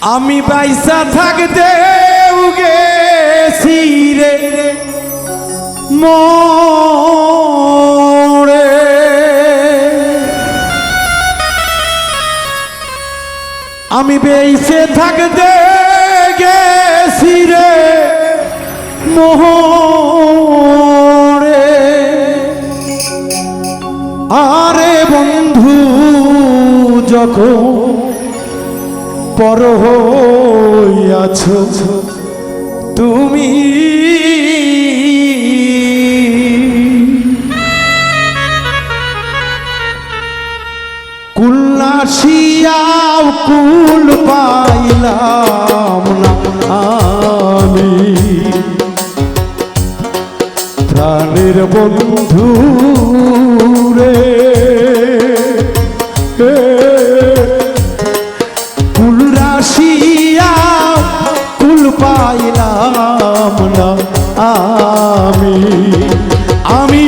আমি বাইসা থাকতে গেছি রে। মোরে। আমি বেইসে থাকতে গেছি রে। আরে বন্ধু যখন পর হইয়াছ। তুমি কুল্লাসিয়াও কুল পাইলাম না আমি। প্রাণের বন্ধু রাশিয়া কুল পাইলাম না আমি। আমি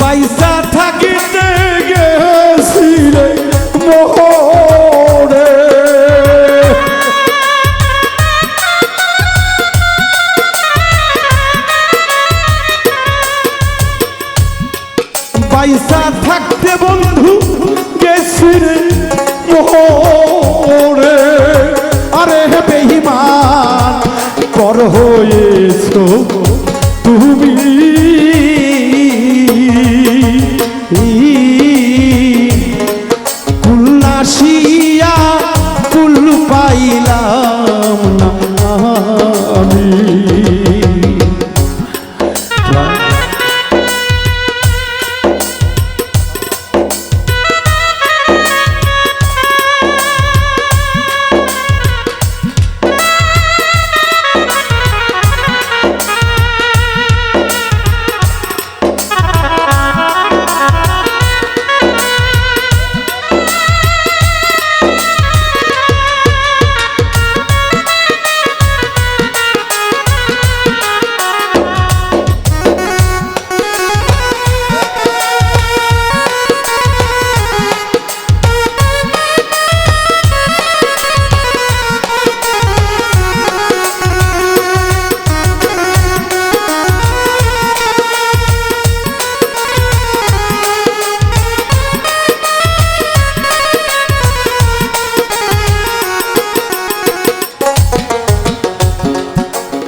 বাইসা থাকিতে গেছি রে মোহরে। পয়সা থাকতে কর হয়েছ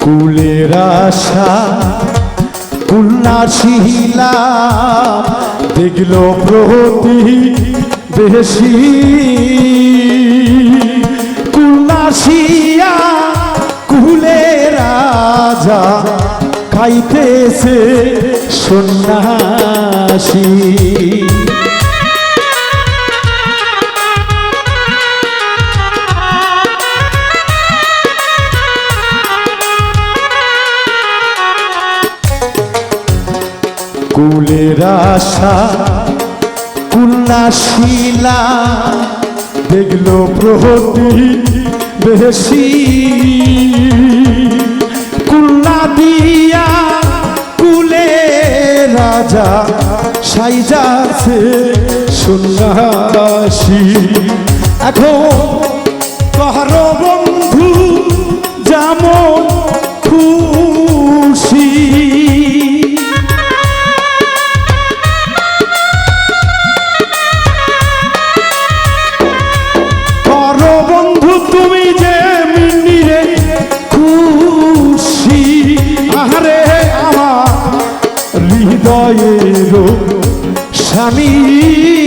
কুলের আশা কুল্লাসিলা দেখল প্রতি বেশি। কুল্লাসিয়া কুলে রাজা খাইতেছে সন্ন্যাসী। কুলের আশা কুল্লাশিলা দেখল প্রহতি বেশি। কুল্লা দিয়া কুলে রাজা সাইজাছে সন্ন্যাসী এখন কহর হৃদয়ের স্বামী।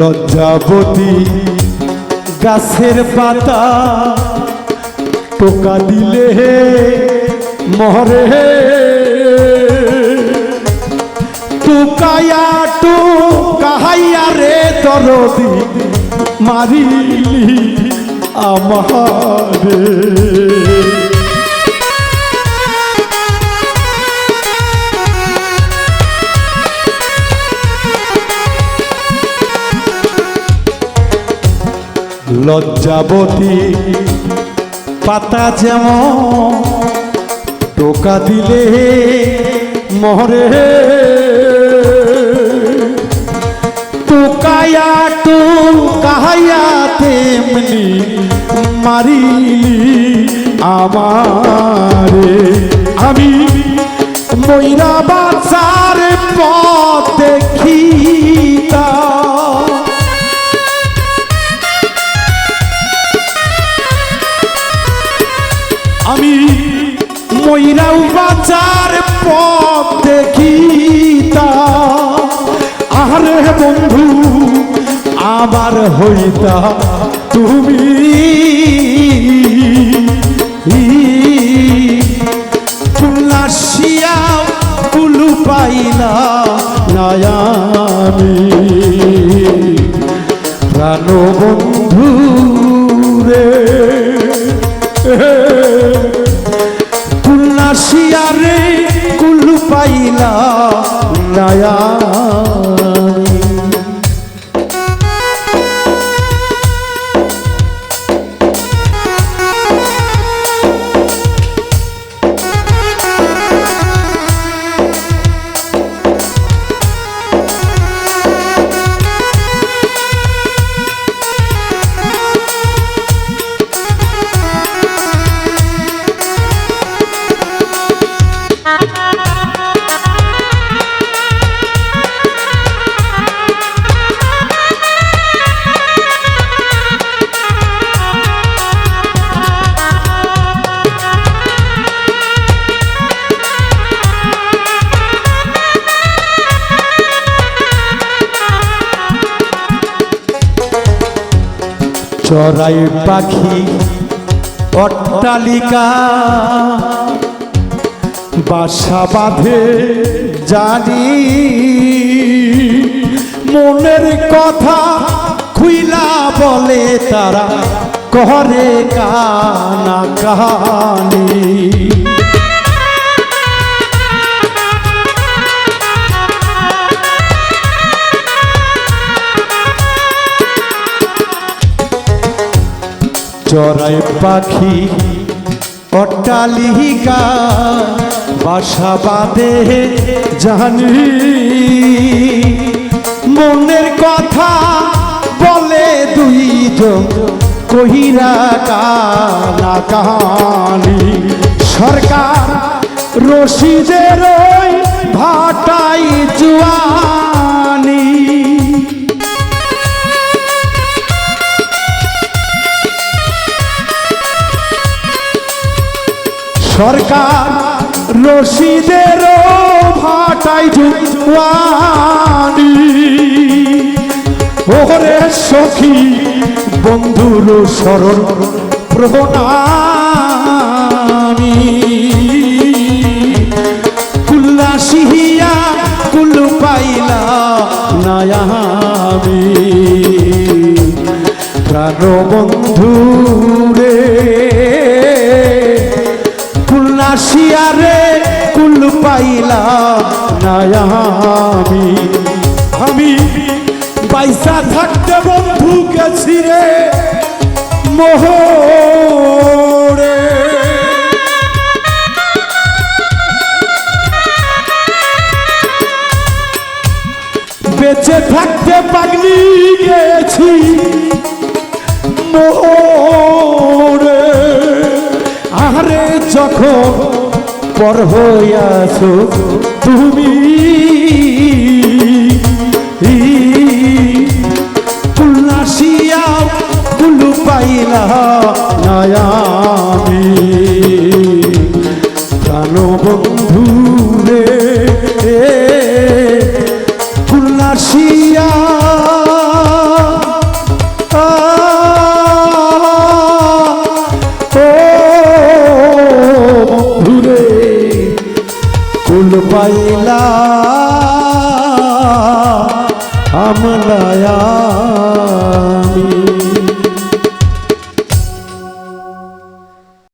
লজ্জাবতী গাছের পাতা টোকা দিলে মরে টুকায়া টুকাইয়া রে দরদি মারিলি আমারে। লজ্জাবতী পাতা যেমন টোকা দিলে মরে টোকায়া টোকায়া তেমনি মারিলি আমারে। আমি ময়রা বাজার পথ দেখিতা বাজার পথ দেখিতা আরে বন্ধু আবার হইতা তুমি। তুলাসিয়া কুলু পাইলা প্রাণ বন্ধু রে। রে চড়াই পাখি অট্টালিকা বাসা বাঁধে জানি। মনের কথা খুইলা বলে তারা করে কানা কাহানি। চড়াই পাখি, অট্টালিকা, বাসা বাঁধে জানি মনের কথা বলে দুইজন কহিরা কানা কাহানি সরকার রশিদের ভাটাই জুয়ানি সরকার রশিদের ভাটাই ওরে সখী বন্ধুর প্রণামী কুল্লাসিয়া কুল্লু পাইলা নায়ামি। প্রাণ বন্ধু কুল্লাসিয়া রে কুল্লু পাইলা নায়ামি আমি। পয়সা থাকতে বন্ধু গেছি রে, মোহরে। বেঁচে থাকতে পাগলি গেছি, মোহরে। যখন পর হইয়াছো তুমি উল্লাসিয়া কুলু পাইলা নয়ামি